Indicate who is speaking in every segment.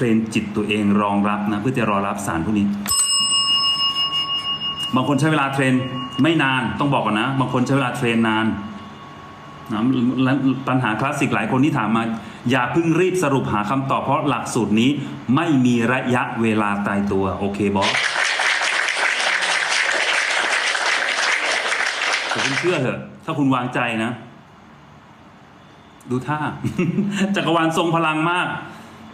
Speaker 1: ทรนจิตตัวเองรองรับนะเพื่อจะรอรับสารพวกนี้ บางคนใช้เวลาเทรนไม่นานต้องบอกก่อนนะ บางคนใช้เวลาเทรนนานนะและปัญหาคลาสสิกหลายคนที่ถามมา อย่าเพิ่งรีบสรุปหาคำตอบเพราะหลักสูตรนี้ไม่มีระยะเวลาตายตัว โอเคบอสแต่คุณเชื่อเถอะ ถ้าคุณวางใจนะ ดูท่า จักรวาลทรงพลังมาก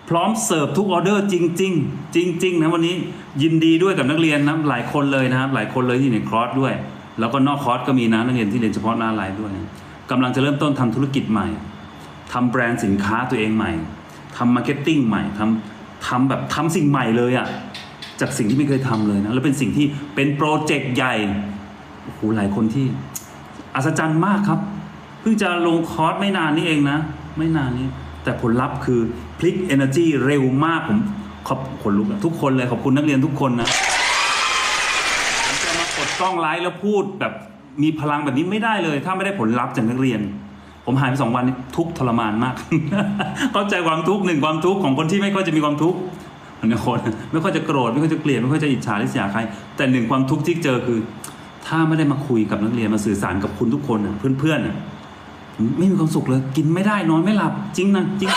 Speaker 1: พร้อมเสิร์ฟทุกออเดอร์จริงๆจริง ๆ นะวันนี้ยินดีด้วยกับนักเรียนนะหลายคนเลยนะครับ หลายคนเลยที่ในคอร์สด้วย แล้วก็นอกคอร์สก็มีนะนักเรียนที่เรียนเฉพาะหน้าไลน์ด้วยนะกำลังจะเริ่มต้นทำธุรกิจใหม่ทำแบรนด์สินค้าตัวเองใหม่ทำมาร์เก็ตติ้งใหม่ทำทำแบบทำสิ่งใหม่เลยอะจากสิ่งที่ไม่เคยทำเลยนะแล้วเป็นสิ่งที่เป็นโปรเจกต์ใหญ่โอ้โหหลายคนที่อัศจรรย์มากครับ เพิ่งจะลงคอร์สไม่นานนี่เองนะ ไม่นานนี้ แต่ผลลัพธ์คือพลิก energy เร็วมากผมขอบคนลุกทุกคนเลยขอบคุณนักเรียนทุกคนนะผมจะมากดกล้องไลฟ์แล้วพูดแบบมีพลังแบบนี้ไม่ได้เลย ถ้าไม่ได้ผลลัพธ์จากนักเรียน ผมหายไปสองวันทุกทรมานมาก เข้าใจความทุกข์หนึ่งความทุกข์ของคนที่ไม่ค่อยจะมีความทุกข์คนคนไม่ค่อยจะโกรธไม่ค่อยจะเกลียดไม่ค่อยจะอิจฉาริษยาใคร แต่หนึ่งความทุกข์ที่เจอคือ ถ้าไม่ได้มาคุยกับนักเรียนมาสื่อสารกับคุณทุกคนเพื่อนๆ ไม่มีความสุขเลย กินไม่ได้นอนไม่หลับ จริงนะจริง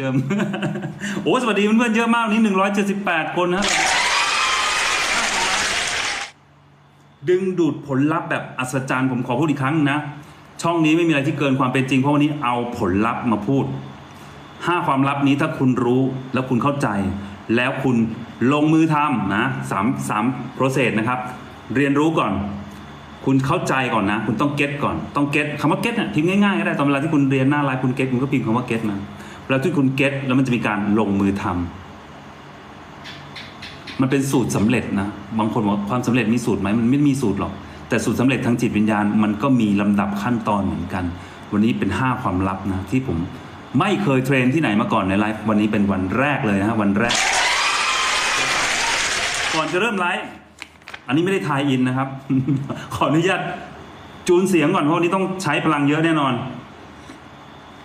Speaker 1: เดิมโอ้สวัสดีเพื่อนๆเยอะมากวันนี้หนึ่งร้อยเจ็ดสิบแปดคนนะดึงดูดผลลัพธ์แบบอัศจรรย์ผมขอพูดอีกครั้งนะ ช่องนี้ไม่มีอะไรที่เกินความเป็นจริง เพราะวันนี้เอาผลลัพธ์มาพูดห้าความลับนี้ถ้าคุณรู้แล้วคุณเข้าใจ แล้วคุณลงมือทำนะสามสามโปรเซสนะครับ เรียนรู้ก่อน คุณเข้าใจก่อนนะ คุณต้องเก็ตก่อนต้องเก็ตคำว่าเก็ตน่ะพิมพ์ง่ายๆก็ได้ตอนเวลาที่คุณเรียนหน้าไลน์คุณเก็ตคุณก็พิมพ์คำว่าเก็ตมาเวลาที่คุณเก็ตแล้วมันจะมีการลงมือทำมันเป็นสูตรสำเร็จนะบางคนบอกความสำเร็จมีสูตรไหมมันไม่มีสูตรหรอก แต่สูตรสำเร็จทางจิตวิญญาณ มันก็มีลำดับขั้นตอนเหมือนกัน วันนี้เป็น 5 ความลับนะที่ผมไม่เคยเทรนที่ไหนมาก่อนในไลฟ์วันนี้เป็นวันแรกเลยนะฮะวันแรก ก่อนจะเริ่มไลฟ์ อันนี้ไม่ได้ทายอินนะครับ ขออนุญาตจูนเสียงก่อนเพราะวันนี้ต้องใช้พลังเยอะแน่นอน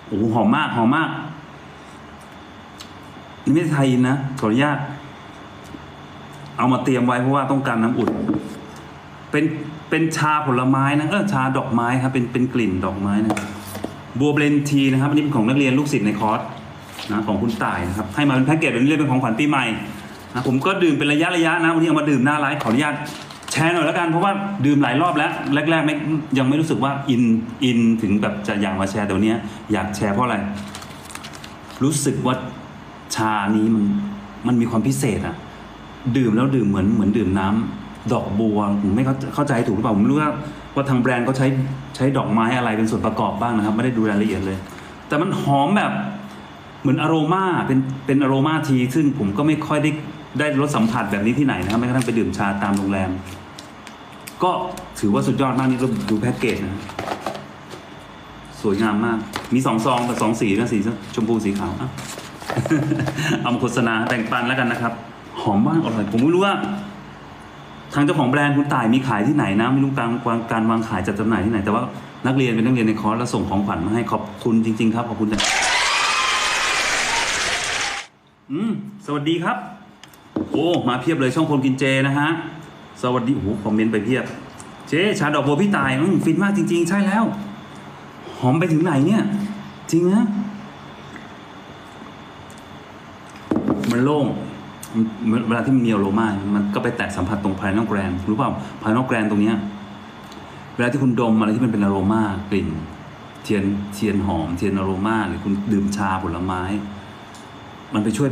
Speaker 1: โอ้โหหอมมากหอมมาก นี่ไม่ได้ทายอินนะขออนุญาต เอามาเตรียมไว้เพราะว่าต้องการน้ำอุ่น เป็นเป็นชาผลไม้นะเออชาดอกไม้ครับ เป็นเป็นกลิ่นดอกไม้นะบัวเบลนทีนะครับอันนี้เป็นของนักเรียนลูกศิษย์ในคอร์สนะของคุณต่ายนะครับ ให้มาเป็นแพ็กเกจแบบนี้เลยเป็นของขวัญปีใหม่ นะผมก็ดื่มเป็นระยะระยะนะวันนี้เอามาดื่มหน้าไลฟ์ขออนุญาตแชร์หน่อยแล้วกันเพราะว่าดื่มหลายรอบแล้ว แรก ๆ ไม่ยังไม่รู้สึกว่าอินอินถึงแบบจะอยากมาแชร์แต่วันนี้อยากแชร์เพราะอะไร รู้สึกว่าชานี้มันมันมีความพิเศษอะดื่มแล้วดื่มเหมือนเหมือนดื่มน้ำดอกบัวผมไม่เข้าเข้าใจถูกหรือเปล่าผมไม่รู้ว่าว่าทางแบรนด์เขาใช้ใช้ดอกไม้อะไรเป็นส่วนประกอบบ้างนะครับ ไม่ได้ดูรายละเอียดเลย แต่มันหอมแบบเหมือนอโรมาเป็นเป็นอโรมาทีซึ่งผมก็ไม่ค่อยได้ ได้รสสัมผัสแบบนี้ที่ไหนนะครับไม่กระทั่งไปดื่มชาตามโรงแรม ก็ถือว่าสุดยอดมากนี่เราดูแพ็กเกจนะ สวยงามมาก มีสองซองแต่สองสีนะสีชมพูสีขาวเอามาโฆษณาแบ่งปันแล้วกันนะครับ หอมมากอร่อยผมไม่รู้ว่า ทางเจ้าของแบรนด์คุณต่ายมีขายที่ไหนนะไม่รู้การวางการวางขายจัดจำหน่ายที่ไหนแต่ว่านักเรียนเป็นนักเรียนในคอร์สแล้วส่งของขวัญมาให้ขอบคุณจริง ๆ ครับขอบคุณนะอืมสวัสดีครับ โอ้มาเพียบเลยช่องคนกินเจนะฮะ สวัสดีโอ้โหคอมเมนต์ไปเพียบ เจ๊ชาดอกบัวพี่ตายอืมฟินมากจริง ๆ ใช่แล้ว หอมไปถึงไหนเนี่ย จริงนะมันโล่งเวลาที่มันมีอโรมา มันก็ไปแตะสัมผัสตรงภายนอกแกรนรู้เปล่าภายนอกแกรนตรงเนี้ยเวลาที่คุณดมอะไรที่มันเป็นอโรมากลิ่น เทียนเทียนหอม เทียนอโรมาหรือคุณดื่มชาผลไม้ มันไปช่วย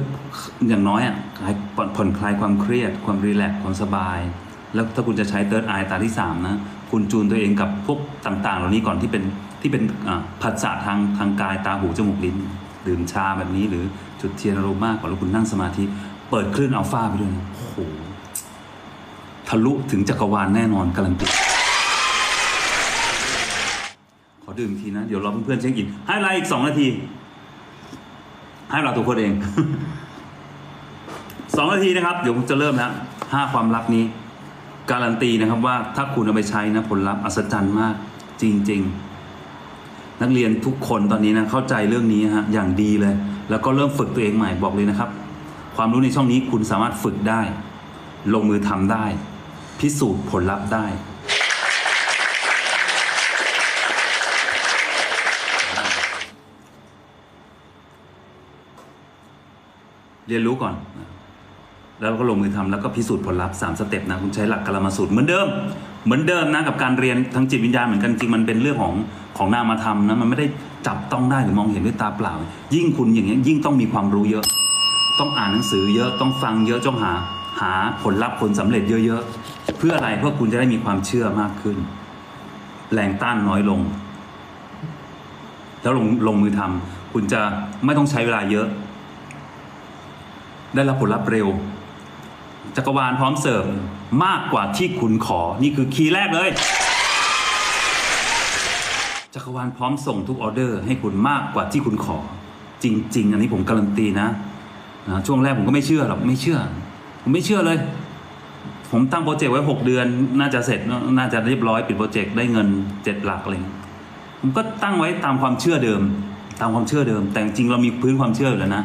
Speaker 1: อย่างน้อยอะผ่อนคลายความเครียด ความรีแลกซ์ความสบาย แล้วถ้าคุณจะใช้เติร์ดไอตาที่สามนะคุณจูนตัวเองกับพวกต่างๆ เหล่านี้ก่อนที่เป็นที่เป็นอ่าผัสสะทางทางกายตาหูจมูกลิ้นดื่มชาแบบนี้ หรือจุดเทียนอโรมาก่อนแล้วคุณนั่งสมาธิ เปิดคลื่นอัลฟาไปด้วยนะโอ้โหทะลุถึงจักรวาลแน่นอนการันตีขอดื่มอีกทีนะ เดี๋ยวรอเพื่อนๆเช็คอินให้เวลาอีกสองนาที ให้เราตัวคนเองสองนาทีนะครับ เดี๋ยวผมจะเริ่มแล้วห้าความลับนี้ การันตีนะครับว่าถ้าคุณเอาไปใช้นะผลลัพธ์อัศจรรย์มากจริง ๆ นักเรียนทุกคนตอนนี้นะเข้าใจเรื่องนี้ฮะอย่างดีเลย แล้วก็เริ่มฝึกตัวเองใหม่บอกเลยนะครับ ความรู้ในช่องนี้คุณสามารถฝึกได้ ลงมือทำได้ พิสูจน์ผลลัพธ์ได้ เรียนรู้ก่อน แล้วก็ลงมือทำแล้วก็พิสูจน์ผลลัพธ์สามสเต็ปนะคุณใช้หลักกรรมสูตรเหมือนเดิม เหมือนเดิมนะกับการเรียนทางจิตวิญญาณเหมือนกันจริงมันเป็นเรื่องของของนามธรรมนะมันไม่ได้จับต้องได้หรือมองเห็นด้วยตาเปล่า ยิ่งคุณอย่างเงี้ยยิ่งต้องมีความรู้เยอะ ต้องอ่านหนังสือเยอะต้องฟังเยอะต้องหาหาผลลัพธ์ผลสำเร็จเยอะๆ เพื่ออะไรเพื่อคุณจะได้มีความเชื่อมากขึ้น แรงต้านน้อยลง แล้วลงลงมือทำคุณจะไม่ต้องใช้เวลาเยอะ ได้รับผลลัพธ์เร็ว จักรวาลพร้อมเสริมมากกว่าที่คุณขอ นี่คือคีย์แรกเลย จักรวาลพร้อมส่งทุกออเดอร์ ให้คุณมากกว่าที่คุณขอ จริง ๆ อันนี้ผมการันตีนะนะช่วงแรกผมก็ไม่เชื่อหรอกไม่เชื่อ ผมไม่เชื่อเลย ผมตั้งโปรเจกต์ไว้หกเดือน น่าจะเสร็จน่าจะเรียบร้อยปิดโปรเจกต์ได้เงินเจ็ดหลักเงี้ยผมก็ตั้งไว้ตามความเชื่อเดิม ตามความเชื่อเดิม แต่จริงเรามีพื้นความเชื่ออยู่แล้วนะ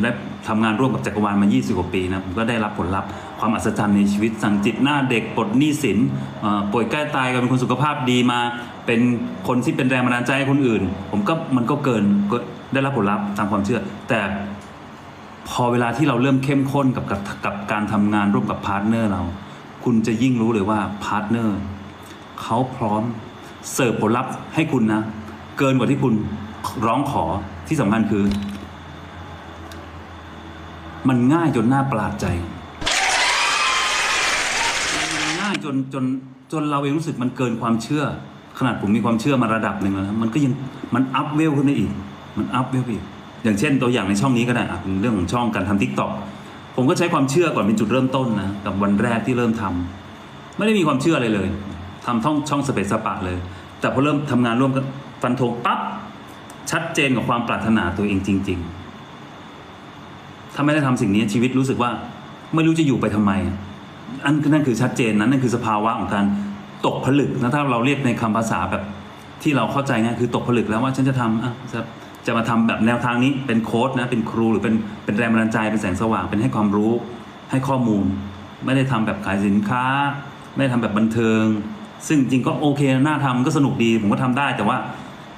Speaker 1: และทำงานร่วมกับจักรวาลมา 20 กว่าปีนะผมก็ได้รับผลลัพธ์ความอัศจรรย์ในชีวิตสั่งจิตหน้าเด็กปลดหนี้สินเอ่อป่วยใกล้ตายกลายเป็นคนสุขภาพดีมา เป็นคนที่เป็นแรงบันดาลใจให้คนอื่น ผมก็มันก็เกินก็ได้รับผลลัพธ์ตามความเชื่อ แต่พอเวลาที่เราเริ่มเข้มข้นกับกับกับการทำงานร่วมกับพาร์ทเนอร์เรา คุณจะยิ่งรู้เลยว่าพาร์ทเนอร์เขาพร้อมเสิร์ฟผลลัพธ์ให้คุณนะ เกินกว่าที่คุณร้องขอที่สำคัญคือ มันง่ายจนน่าประหลาดใจ มันง่ายจนจนจนเราเองรู้สึกมันเกินความเชื่อ ขนาดผมมีความเชื่อมาระดับหนึ่งแล้วนะมันก็ยังมันอัพเวลขึ้นได้อีก มันอัพเวลอีกอย่างเช่นตัวอย่างในช่องนี้ก็ได้เป็นเรื่องของช่องการทำทิกตอกผมก็ใช้ความเชื่อก่อนเป็นจุดเริ่มต้นนะกับวันแรกที่เริ่มทำไม่ได้มีความเชื่ออะไรเลยทำท่องช่องสเปซสปะเลย แต่พอเริ่มทำงานร่วมกันฟันธงปั๊บชัดเจนกับความปรารถนาตัวเองจริง ๆ ถ้าไม่ได้ทำสิ่งนี้ชีวิตรู้สึกว่าไม่รู้จะอยู่ไปทำไม อันนั่นคือชัดเจนนะนั่นคือสภาวะของการตกผลึกนะถ้าเราเรียกในคำภาษาแบบที่เราเข้าใจง่ายคือตกผลึกแล้วว่าฉันจะทำอะจะจะมาทำแบบแนวทางนี้เป็นโค้ดนะเป็นครูหรือเป็นเป็นแรงบันดาลใจเป็นแสงสว่างเป็นให้ความรู้ให้ข้อมูล ไม่ได้ทำแบบขายสินค้า ไม่ได้ทำแบบบันเทิง ซึ่งจริงก็โอเคน่าทำก็สนุกดีผมก็ทำได้ แต่ว่า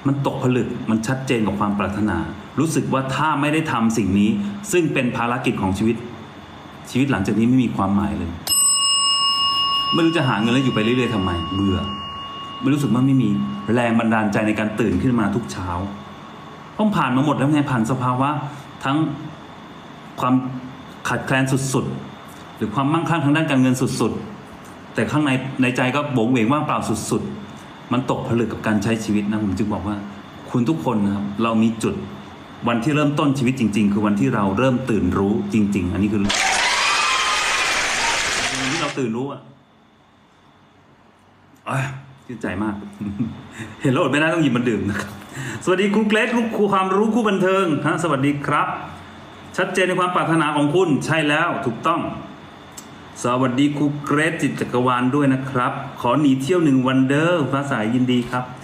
Speaker 1: มันตกผลึกมันชัดเจนกับความปรารถนา รู้สึกว่าถ้าไม่ได้ทำสิ่งนี้ ซึ่งเป็นภารกิจของชีวิต ชีวิตหลังจากนี้ไม่มีความหมายเลย ไม่รู้จะหาเงินแล้วอยู่ไปเรื่อยๆทำไม เบื่อ ไม่รู้สึกว่าไม่มีแรงบันดาลใจในการตื่นขึ้นมาทุกเช้าต้องผ่านมาหมดแล้วไงผ่านสภาวะทั้งความขาดแคลนสุดๆ หรือความมั่งคั่งทางด้านการเงินสุดๆ แต่ข้างในในใจก็โบงเหวงว่างเปล่าสุดๆ มันตกผลึกกับการใช้ชีวิตนะผมจึงบอกว่า คุณทุกคนนะครับเรามีจุด วันที่เริ่มต้นชีวิตจริง ๆ คือวันที่เราเริ่มตื่นรู้จริง ๆ อันนี้คือวันที่เราตื่นรู้อะอะชื่นใจมาก เห็นแล้วอดไม่ได้ต้องหยิบมันดื่มนะครับสวัสดีครูเกรซลูกครูความรู้คู่บันเทิงฮะสวัสดีครับ ชัดเจนในความปรารถนาของคุณใช่แล้วถูกต้อง สวัสดีครูเกรซจิตจักรวาลด้วยนะครับ ขอหนีเที่ยวหนึ่งวันเดอร์ภาษายินดีครับ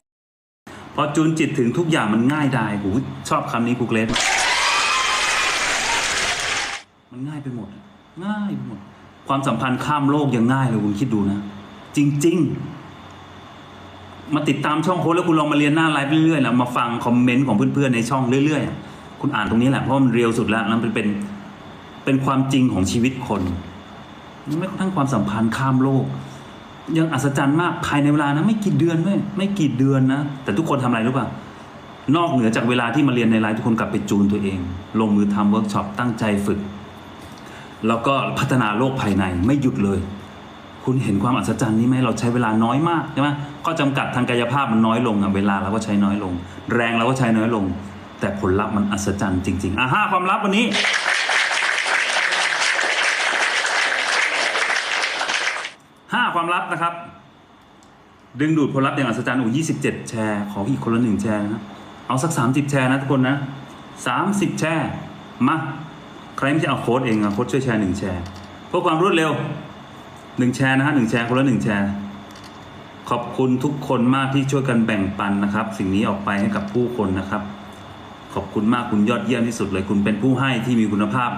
Speaker 1: อจูนจิตถึงทุกอย่างมันง่ายดายโหชอบคำนี้ครูเกรซมันง่ายไปหมด ง่ายไปหมด ความสัมพันธ์ข้ามโลกยังง่ายเลยคุณคิดดูนะ จริง ๆ มาติดตามช่องโค้ดแล้วคุณลองมาเรียนหน้าไลฟ์เรื่อยๆนะมาฟังคอมเมนต์ของเพื่อนๆในช่องเรื่อยๆ คุณอ่านตรงนี้แหละเพราะมันเรียวสุดแล้วแล้วมันเป็นเป็นความจริงของชีวิตคนไม่กระทั่งความสัมพันธ์ข้ามโลก ยังอัศจรรย์มากภายในเวลานะไม่กี่เดือนเว้ยไม่กี่เดือนนะ แต่ทุกคนทำอะไรรู้ป่ะนอกเหนือจากเวลาที่มาเรียนในไลฟ์ทุกคนกลับไปจูนตัวเอง ลงมือทำเวิร์กช็อปตั้งใจฝึก แล้วก็พัฒนาโลกภายในไม่หยุดเลย คุณเห็นความอัศจรรย์นี้ไหมเราใช้เวลาน้อยมากใช่ไหมข้อจำกัดทางกายภาพมันน้อยลงอะเวลาเราก็ใช้น้อยลง แรงเราก็ใช้น้อยลง แต่ผลลัพธ์มันอัศจรรย์จริงๆอะห้าความลับวันนี้ ห้าความลับนะครับ ดึงดูดผลลัพธ์อย่างอัศจรรย์โอ้ยี่สิบเจ็ดแชร์ ขออีกคนละหนึ่งแชร์นะเอาสักสามสิบแชร์นะทุกคนนะสามสิบแชร์มาใครไม่จะเอาโค้ดเองอะโค้ดช่วยแชร์หนึ่งแชร์เพื่อความรวดเร็วหนึ่งแชร์นะฮะหนึ่งแชร์คนละหนึ่งแชร์ ขอบคุณทุกคนมากที่ช่วยกันแบ่งปันนะครับ สิ่งนี้ออกไปให้กับผู้คนนะครับ ขอบคุณมากคุณยอดเยี่ยมที่สุดเลย คุณเป็นผู้ให้ที่มีคุณภาพ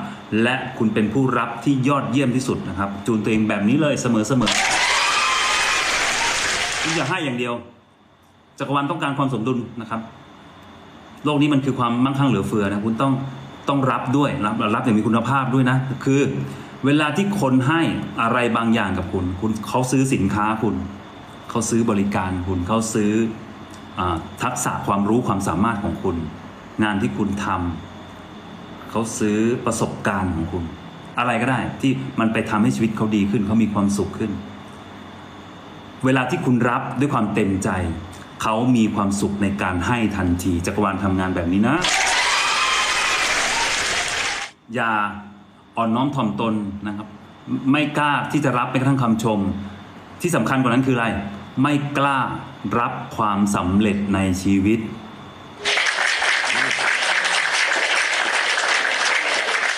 Speaker 1: และคุณเป็นผู้รับที่ยอดเยี่ยมที่สุดนะครับ จูนตัวเองแบบนี้เลยเสมอเสมอคุณอย่าให้อย่างเดียว จักรวาลต้องการความสมดุลนะครับ โลกนี้มันคือความมั่งคั่งเหลือเฟือนะคุณต้องต้องรับด้วยรับรับอย่างมีคุณภาพด้วยนะ คือ เวลาที่คนให้อะไรบางอย่างกับคุณ คุณเขาซื้อสินค้าคุณ เขาซื้อบริการคุณเขาซื้ออทักษะความรู้ความสามารถของคุณ งานที่คุณทำเขาซื้อประสบการณ์ของคุณ อะไรก็ได้ที่มันไปทำให้ชีวิตเขาดีขึ้นเขามีความสุขขึ้น เวลาที่คุณรับด้วยความเต็มใจ เขามีความสุขในการให้ทันทีจักรวาลทำงานแบบนี้นะ อย่าอ่อนน้อมถ่อมตนนะครับ ไม่กล้าที่จะรับแม้กระทั่งคำชม ที่สำคัญกว่านั้นคืออะไร ไม่กล้ารับความสำเร็จในชีวิต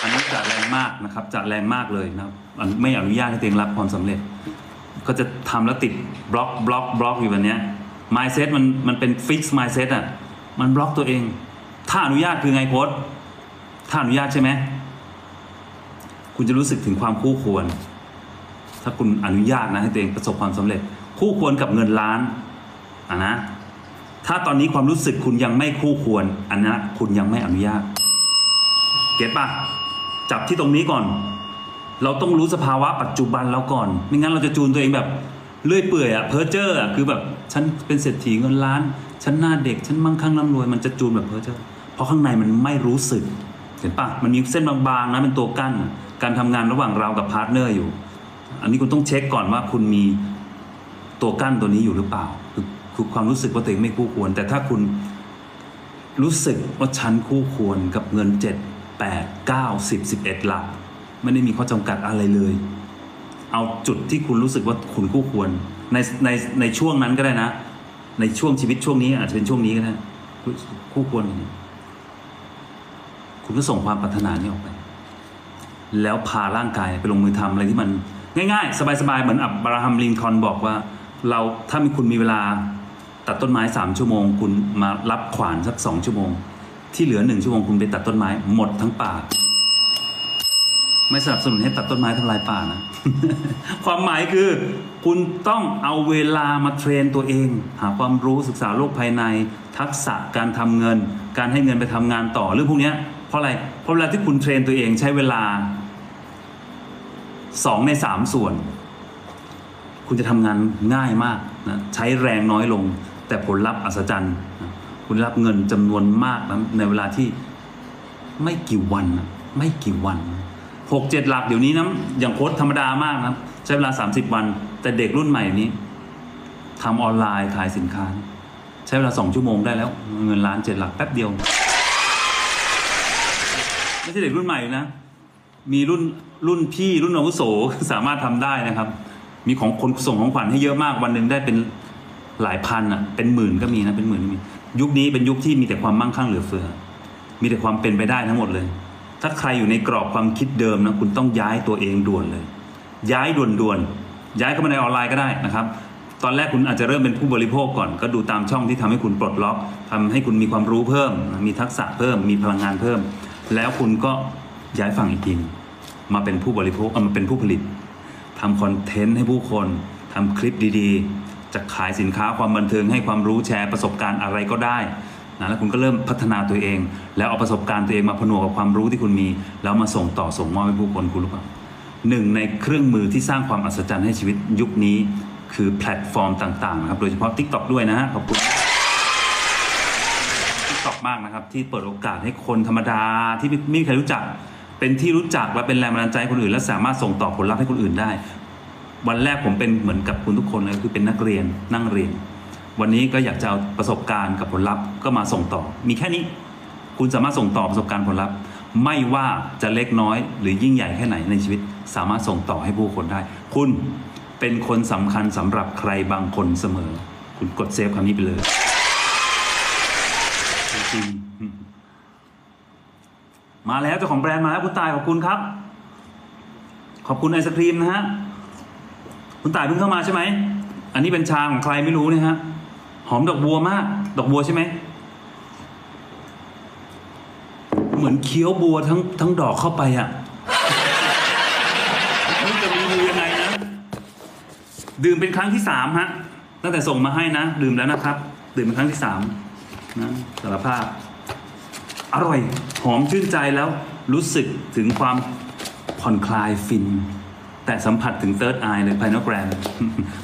Speaker 1: อันนี้จะแรง มากนะครับจะแรงมากเลยนะครับอันไม่อนุญาตให้ตัวเองรับความสำเร็จ ก็จะทำแล้วติดบล็อกบล็อกบล็อกอยู่แบบนี้ย mindset มันมันเป็นฟิกซ์ mindset อะมันบล็อกตัวเอง ถ้าอนุญาตคือไงโค้ดถ้าอนุญาตใช่ไหมคุณจะรู้สึกถึงความคู่ควร ถ้าคุณอนุญาตนะให้ตัวเองประสบความสำเร็จ คู่ควรกับเงินล้านอะนะถ้าตอนนี้ความรู้สึกคุณยังไม่คู่ควร อันนั้นคุณยังไม่อนุญาต เก็ตปะ จับที่ตรงนี้ก่อน เราต้องรู้สภาวะปัจจุบันเราก่อน ไม่งั้นเราจะจูนตัวเองแบบเลื่อยเปื่อยอะเพอเจอร์อะคือแบบฉันเป็นเศรษฐีเงินล้าน ฉันหน้าเด็ก ฉันมั่งคั่งร่ำรวยมันจะจูนแบบเพอเจอร์เพราะข้างในมันไม่รู้สึก เห็นปะมันมีเส้นบางๆนะเป็นตัวกั้น การทำงานระหว่างเรากับพาร์ทเนอร์อยู่ อันนี้คุณต้องเช็คก่อนว่าคุณมีตัวกั้นตัวนี้อยู่หรือเปล่า คือคือความรู้สึกว่าตัวเองไม่คู่ควร แต่ถ้าคุณรู้สึกว่าฉันคู่ควรกับเงินเจ็ด แปดเก้าสิบสิบเอ็ดหลัก ไม่ได้มีข้อจำกัดอะไรเลย เอาจุดที่คุณรู้สึกว่าคุณคู่ควร ในในในช่วงนั้นก็ได้นะ ในช่วงชีวิตช่วงนี้อาจจะเป็นช่วงนี้ก็ได้คู่ควรนี้คุณก็ส่งความปรารถนานี้ออกไป แล้วพาร่างกายไปลงมือทำอะไรที่มัน ง่ายๆ สบายๆ เหมือนอับบราฮัมลินคอนบอกว่า เราถ้ามีคุณมีเวลาตัดต้นไม้สามชั่วโมง คุณมารับขวานสักสองชั่วโมง ที่เหลือหนึ่งชั่วโมงคุณไปตัดต้นไม้ หมดทั้งป่า ไม่สนับสนุนให้ตัดต้นไม้ทำลายป่านะ ความหมายคือ คุณต้องเอาเวลามาเทรนตัวเอง หาความรู้ศึกษาโลกภายใน ทักษะการทำเงิน การให้เงินไปทำงานต่อเรื่องพวกนี้เพราะอะไรเพราะเวลาที่คุณเทรนตัวเองใช้เวลาสองในสามส่วน คุณจะทำงานง่ายมากนะใช้แรงน้อยลง แต่ผลลัพธ์อัศจรรย์นะ คุณรับเงินจำนวนมากนะในเวลาที่ไม่กี่วันนะไม่กี่วันหกเจ็ดหลักเดี๋ยวนี้นะอย่างโค้ดธรรมดามากนะใช้เวลา 30 วัน แต่เด็กรุ่นใหม่นี้ทำออนไลน์ขายสินค้า ใช้เวลาสองชั่วโมงได้แล้ว เงินล้านเจ็ดหลักแป๊บเดียว ไม่ใช่เด็กรุ่นใหม่นะ มีรุ่นรุ่นพี่รุ่นอาวุโสสามารถทำได้นะครับ มีของคนส่งของขวัญให้เยอะมากวันหนึ่งได้เป็นหลายพันอะเป็นหมื่นก็มีนะเป็นหมื่นก็มี ยุคนี้เป็นยุคที่มีแต่ความมั่งคั่งเหลือเฟือ มีแต่ความเป็นไปได้ทั้งหมดเลย ถ้าใครอยู่ในกรอบความคิดเดิมนะคุณต้องย้ายตัวเองด่วนเลย ย้ายด่วนๆย้ายเข้ามาในออนไลน์ก็ได้นะครับตอนแรกคุณอาจจะเริ่มเป็นผู้บริโภคก่อน ก็ดูตามช่องที่ทำให้คุณปลดล็อกทำให้คุณมีความรู้เพิ่ม มีทักษะเพิ่ม มีพลังงานเพิ่ม แล้วคุณก็ย้ายฝั่งอีกทีมาเป็นผู้บริโภคเอามาเป็นผู้ผลิตทำคอนเทนต์ให้ผู้คนทำคลิปดีๆ จะขายสินค้าความบันเทิงให้ความรู้แชร์ประสบการณ์อะไรก็ได้นะแล้วคุณก็เริ่มพัฒนาตัวเอง แล้วเอาประสบการณ์ตัวเองมาผนวกกับความรู้ที่คุณมี แล้วมาส่งต่อส่งมอบให้ผู้คนคุณรู้เปล่าหนึ่งในเครื่องมือที่สร้างความอัศจรรย์ให้ชีวิตยุคนี้คือแพลตฟอร์มต่างๆนะครับโดยเฉพาะ TikTok ด้วยนะฮะขอบคุณทิกตอกมากนะครับ ที่เปิดโอกาสให้คนธรรมดาที่ไม่มีใครรู้จัก เป็นที่รู้จักและเป็นแรงบันดาลใจคนอื่น และสามารถส่งต่อผลลัพธ์ให้คนอื่นได้ วันแรกผมเป็นเหมือนกับคุณทุกคนเลยคือเป็นนักเรียนนั่งเรียน วันนี้ก็อยากจะเอาประสบการณ์กับผลลัพธ์ก็มาส่งต่อ มีแค่นี้คุณสามารถส่งต่อประสบการณ์ผลลัพธ์ไม่ว่าจะเล็กน้อยหรือยิ่งใหญ่แค่ไหนในชีวิต สามารถส่งต่อให้ผู้คนได้ คุณเป็นคนสำคัญสำหรับใครบางคนเสมอ คุณกดเซฟคำนี้ไปเลยจริงมาแล้วเจ้าของแบรนด์มาแล้วคุณตายขอบคุณครับ ขอบคุณไอศครีมนะฮะ คุณตายเพิ่งเข้ามาใช่ไหม อันนี้เป็นชาของใครไม่รู้นะฮะ หอมดอกบัวมาก ดอกบัวใช่ไหม เหมือนเคี้ยวบัวทั้งทั้งดอกเข้าไปอะนี่จะรีวิวยังไงนะ ดื่มเป็นครั้งที่สามฮะ ตั้งแต่ส่งมาให้นะ ดื่มแล้วนะครับ ดื่มเป็นครั้งที่สามนะสารภาพ อร่อย หอมชื่นใจแล้ว รู้สึกถึงความผ่อนคลายฟิน แต่สัมผัสถึงเ i ิร์ดไอเลยภายนแกรน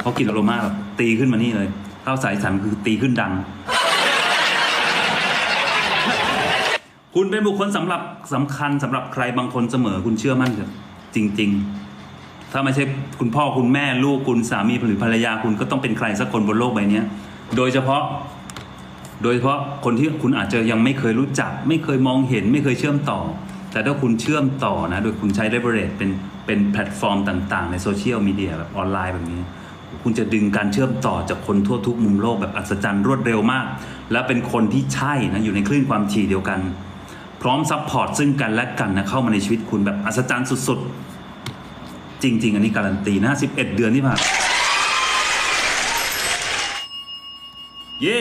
Speaker 1: เขากินอโรมาแบบตีขึ้นมานี่เลยเข้าสายสันคือตีขึ้นดัง คุณเป็นบุคคลสำหรับสำคัญสำหรับใครบางคนเสมอคุณเชื่อมั่นเถอะจริง ๆ ถ้าไม่ใช่คุณพ่อคุณแม่ลูกคุณสามีหรือภรรยาคุณก็ต้องเป็นใครสักคนบนโลกใบนี้โดยเฉพาะ โดยเฉพาะคนที่คุณอาจจะยังไม่เคยรู้จัก ไม่เคยมองเห็น ไม่เคยเชื่อมต่อ แต่ถ้าคุณเชื่อมต่อนะโดยคุณใช้ leverage เป็นเป็นแพลตฟอร์มต่าง ๆ ในโซเชียลมีเดียแบบออนไลน์แบบนี้ คุณจะดึงการเชื่อมต่อจากคนทั่วทุกมุมโลกแบบอัศจรรย์รวดเร็วมาก และเป็นคนที่ใช่นะอยู่ในคลื่นความถี่เดียวกัน พร้อมซัพพอร์ตซึ่งกันและกันนะเข้ามาในชีวิตคุณแบบอัศจรรย์สุดๆ จริง ๆ อันนี้การันตีนะ11 เดือนที่ผ่านเย่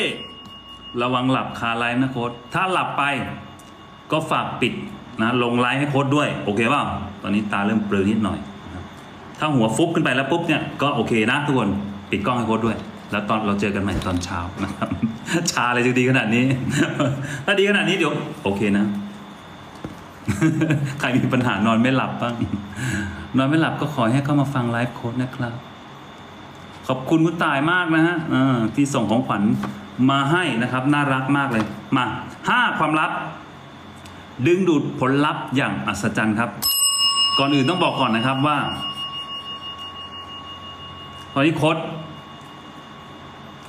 Speaker 1: ระวังหลับคาไลฟ์นะโค้ดถ้าหลับไปก็ฝากปิด นะลงไลฟ์ให้โค้ดด้วยโอเคเปล่าตอนนี้ตาเริ่มเปลือนิดหน่อยถ้าหัวฟุบขึ้นไปแล้วปุ๊บเนี่ยก็โอเคนะทุกคนปิดกล้องให้โค้ดด้วย แล้วตอนเราเจอกันใหม่ตอนเช้านะครับชาอะไรจะดีขนาดนี้ ถ้าดีขนาดนี้เดี๋ยวโอเคนะ ใครมีปัญหานอนไม่หลับบ้างนอนไม่หลับก็ขอให้เข้ามาฟังไลฟ์โค้ดนะครับ ขอบคุณคุณตายมากนะฮะที่ส่งของขวัญมาให้นะครับ น่ารักมากเลย มาห้าความลับ ดึงดูดผลลัพธ์อย่างอัศจรรย์ครับ ก่อนอื่นต้องบอกก่อนนะครับว่า ตอนนี้โค้ด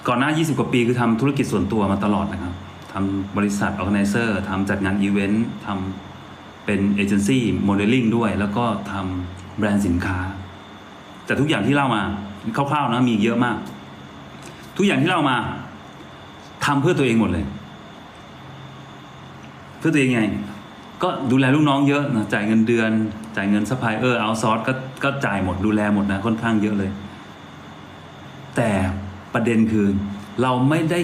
Speaker 1: ก่อนหน้า 20 กว่าปีคือทำธุรกิจส่วนตัวมาตลอดนะครับทำบริษัทออ g a แ i เซอร์ทำจัดงานอีเวนต์ทำเป็นเอเจนซี่โมเดลลิ่งด้วย แล้วก็ทำแบรนด์สินค้า แต่ทุกอย่างที่เล่ามาคร่าวๆนะมีเยอะมาก ทุกอย่างที่เล่ามาทำเพื่อตัวเองหมดเลย เพื่อตัวเองไง ก็ดูแลลูกน้องเยอะนะจ่ายเงินเดือน จ่ายเงินซัพพลายเออร์เอาซอร์สก็ก็จ่ายหมดดูแลหมดนะค่อนข้างเยอะเลย แต่ประเด็นคือเราไม่ได้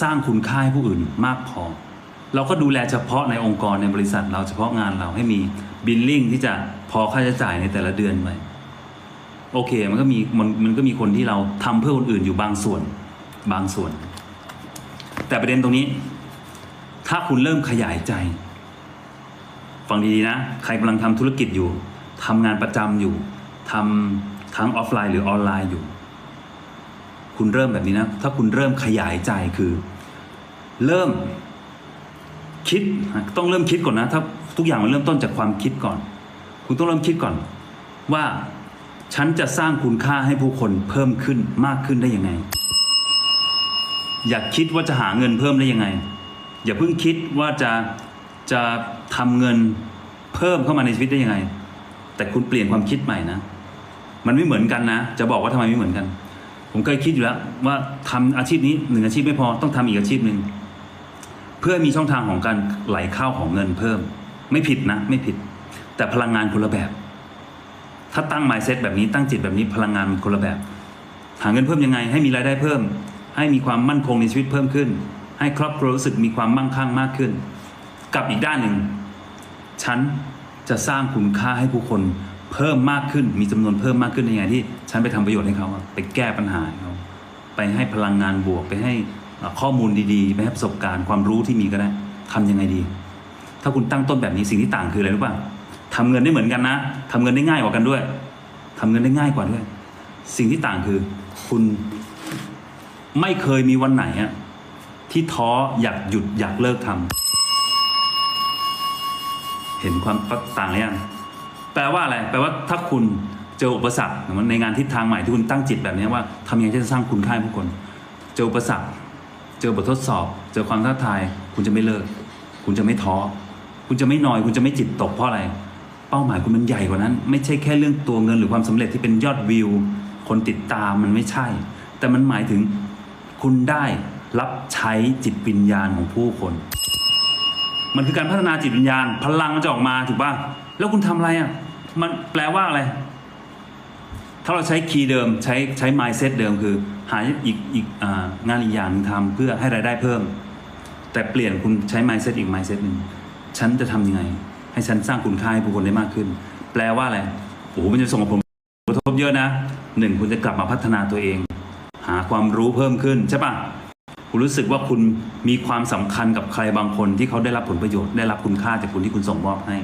Speaker 1: สร้างคุณค่าให้ผู้อื่นมากพอ เราก็ดูแลเฉพาะในองค์กรในบริษัท เราเฉพาะงานเราให้มีบิลลิ่งที่จะพอค่าใช้จ่ายในแต่ละเดือนไปโอเคมันก็มีมันมันก็มีคนที่เราทำเพื่อคนอื่นอยู่บางส่วนบางส่วน แต่ประเด็นตรงนี้ ถ้าคุณเริ่มขยายใจ ฟังดีๆนะ ใครกำลังทำธุรกิจอยู่ทำงานประจำอยู่ทำทั้งออฟไลน์หรือออนไลน์อยู่ คุณเริ่มแบบนี้นะ ถ้าคุณเริ่มขยายใจคือ เริ่มคิดต้องเริ่มคิดก่อนนะ ถ้าทุกอย่างมันเริ่มต้นจากความคิดก่อน คุณต้องเริ่มคิดก่อน ว่าฉันจะสร้างคุณค่าให้ผู้คนเพิ่มขึ้นมากขึ้นได้ยังไง อย่าคิดว่าจะหาเงินเพิ่มได้ยังไง อย่าเพิ่งคิดว่าจะจะ ทำเงินเพิ่มเข้ามาในชีวิตได้ยังไง แต่คุณเปลี่ยนความคิดใหม่นะ มันไม่เหมือนกันนะ จะบอกว่าทำไมไม่เหมือนกัน ผมเคยคิดอยู่แล้วว่าทำอาชีพนี้หนึ่งอาชีพไม่พอต้องทำอีกอาชีพหนึ่งเพื่อมีช่องทางของการไหลเข้าของเงินเพิ่ม ไม่ผิดนะ ไม่ผิด แต่พลังงานคนละแบบ ถ้าตั้ง mindset แบบนี้ตั้งจิตแบบนี้พลังงานมันคนละแบบ หาเงินเพิ่มยังไง ให้มีรายได้เพิ่ม ให้มีความมั่นคงในชีวิตเพิ่มขึ้น ให้ครอบครัวรู้สึกมีความมั่งคั่งมากขึ้น กับอีกด้านหนึ่ง ฉันจะสร้างคุณค่าให้ผู้คนเพิ่มมากขึ้น มีจำนวนเพิ่มมากขึ้นในไงที่ ฉันไปทำประโยชน์ให้เขาไปแก้ปัญหาเขาไปให้พลังงานบวก ไปให้ข้อมูลดีๆ ไปให้ประสบการณ์ความรู้ที่มีก็ได้ทำยังไงดี ถ้าคุณตั้งต้นแบบนี้สิ่งที่ต่างคืออะไรรู้ป่ะทำเงินได้เหมือนกันนะทำเงินได้ง่ายกว่ากันด้วยทำเงินได้ง่ายกว่าด้วย สิ่งที่ต่างคือ คุณไม่เคยมีวันไหนอะที่ท้ออยากหยุดอยากเลิกทำ เห็นความต่างหรือยังแปลว่าอะไร แปลว่าถ้าคุณเจออุปสรรคในงานทิศทางใหม่ที่คุณตั้งจิตแบบนี้ว่าทำยังไงจะสร้างคุณค่าให้ผู้คน เจออุปสรรค เจอบททดสอบ เจอความท้าทาย คุณจะไม่เลิก คุณจะไม่ท้อ คุณจะไม่นอย คุณจะไม่จิตตกเพราะอะไร เป้าหมายคุณมันใหญ่กว่านั้น ไม่ใช่แค่เรื่องตัวเงินหรือความสำเร็จที่เป็นยอดวิว คนติดตามมันไม่ใช่ แต่มันหมายถึงคุณได้รับใช้จิตวิญญาณของผู้คน มันคือการพัฒนาจิตวิญญาณ พลังมันจะออกมาถูกป่ะแล้วคุณทำอะไรอะมันแปลว่าอะไร ถ้าเราใช้คีย์เดิมใช้ใช้ mindset เดิมคือ หาอีกอีกองานอีกอย่างหนึ่งทำเพื่อให้รายได้เพิ่ม แต่เปลี่ยนคุณใช้ mindset อีก mindset หนึ่งฉันจะทำยังไง ให้ฉันสร้างคุณค่าให้ผู้คนได้มากขึ้น แปลว่าอะไรโอ้โหมันจะส่งผลกระทบเยอะนะหนึ่งคุณจะกลับมาพัฒนาตัวเอง หาความรู้เพิ่มขึ้นใช่ปะ คุณรู้สึกว่าคุณมีความสำคัญกับใครบางคนที่เขาได้รับผลประโยชน์ได้รับคุณค่าจากคุณที่คุณส่งมอบให้